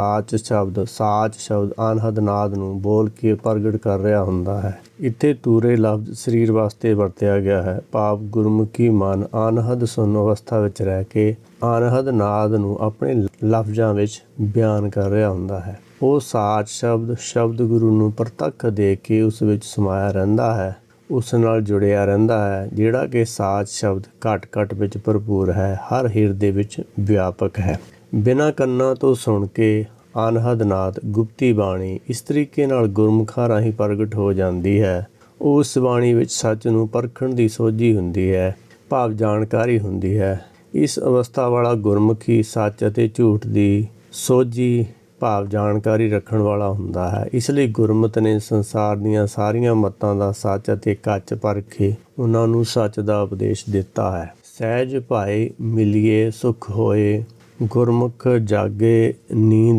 ਸਾਚ ਸ਼ਬਦ ਸਾਚ ਸ਼ਬਦ ਅਨਹਦ ਨਾਦ ਨੂੰ ਬੋਲ ਕੇ ਪ੍ਰਗਟ ਕਰ ਰਿਹਾ ਹੁੰਦਾ ਹੈ। ਇੱਥੇ ਤੂਰੇ ਲਫ਼ਜ਼ ਸਰੀਰ ਵਾਸਤੇ ਵਰਤਿਆ ਗਿਆ ਹੈ। ਭਾਵ ਗੁਰਮੁਖੀ ਮਨ ਅਨਹਦ ਸੁਣ ਅਵਸਥਾ ਵਿੱਚ ਰਹਿ ਕੇ ਅਨਹਦ ਨਾਦ ਨੂੰ ਆਪਣੇ ਲਫ਼ਜ਼ਾਂ ਵਿੱਚ ਬਿਆਨ ਕਰ ਰਿਹਾ ਹੁੰਦਾ ਹੈ। ਉਹ ਸਾਚ ਸ਼ਬਦ ਸ਼ਬਦ ਗੁਰੂ ਨੂੰ ਪ੍ਰਤੱਖ ਦੇ ਕੇ ਉਸ ਵਿੱਚ ਸਮਾਇਆ ਰਹਿੰਦਾ ਹੈ। ਉਸ ਨਾਲ ਜੁੜਿਆ ਰਹਿੰਦਾ ਹੈ, ਜਿਹੜਾ ਕਿ ਸਾਚ ਸ਼ਬਦ ਘਟ ਘਟ ਵਿੱਚ ਭਰਪੂਰ ਹੈ। ਹਰ ਹਿਰਦੇ ਵਿੱਚ ਵਿਆਪਕ ਹੈ। ਬਿਨਾਂ ਕੰਨਾਂ ਤੋਂ ਸੁਣ ਕੇ ਅਨਹਦ ਨਾਦ ਗੁਪਤੀ ਬਾਣੀ ਇਸ ਤਰੀਕੇ ਨਾਲ ਗੁਰਮੁਖਾਂ ਰਾਹੀਂ ਪ੍ਰਗਟ ਹੋ ਜਾਂਦੀ ਹੈ। ਉਸ ਬਾਣੀ ਵਿੱਚ ਸੱਚ ਨੂੰ ਪਰਖਣ ਦੀ ਸੋਝੀ ਹੁੰਦੀ ਹੈ, ਭਾਵ ਜਾਣਕਾਰੀ ਹੁੰਦੀ ਹੈ। ਇਸ ਅਵਸਥਾ ਵਾਲਾ ਗੁਰਮੁਖੀ ਸੱਚ ਅਤੇ ਝੂਠ ਦੀ ਸੋਝੀ, ਭਾਵ ਜਾਣਕਾਰੀ ਰੱਖਣ ਵਾਲਾ ਹੁੰਦਾ ਹੈ। ਇਸ ਲਈ ਗੁਰਮਤਿ ਨੇ ਸੰਸਾਰ ਦੀਆਂ ਸਾਰੀਆਂ ਮਤਾਂ ਦਾ ਸੱਚ ਅਤੇ ਕੱਚ ਪਰਖੇ ਉਹਨਾਂ ਨੂੰ ਸੱਚ ਦਾ ਉਪਦੇਸ਼ ਦਿੱਤਾ ਹੈ। ਸਹਿਜ ਭਾਏ ਮਿਲਿਏ, ਸੁਖ ਹੋਏ ਗੁਰਮੁਖ ਜਾਗੇ ਨੀਂਦ